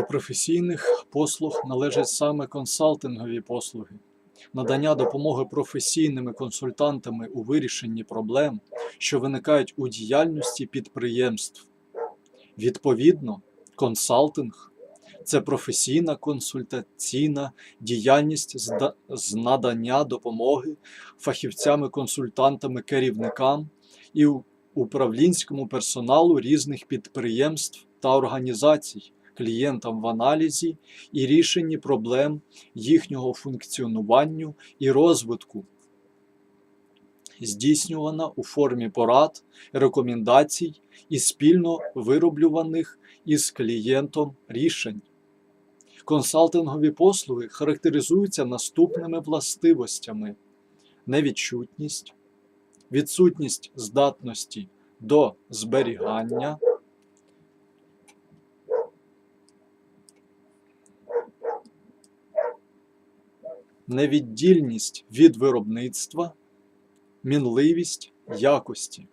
До професійних послуг належать саме консалтингові послуги, надання допомоги професійними консультантами у вирішенні проблем, що виникають у діяльності підприємств. Відповідно, консалтинг це професійна консультаційна діяльність з надання допомоги фахівцями-консультантами керівникам і управлінському персоналу різних підприємств та організацій, клієнтам в аналізі і рішенні проблем їхнього функціонуванню і розвитку, здійснювана у формі порад, рекомендацій і спільно вироблюваних із клієнтом рішень. Консалтингові послуги характеризуються наступними властивостями: невідчутність, відсутність здатності до зберігання, невіддільність від виробництва, мінливість якості.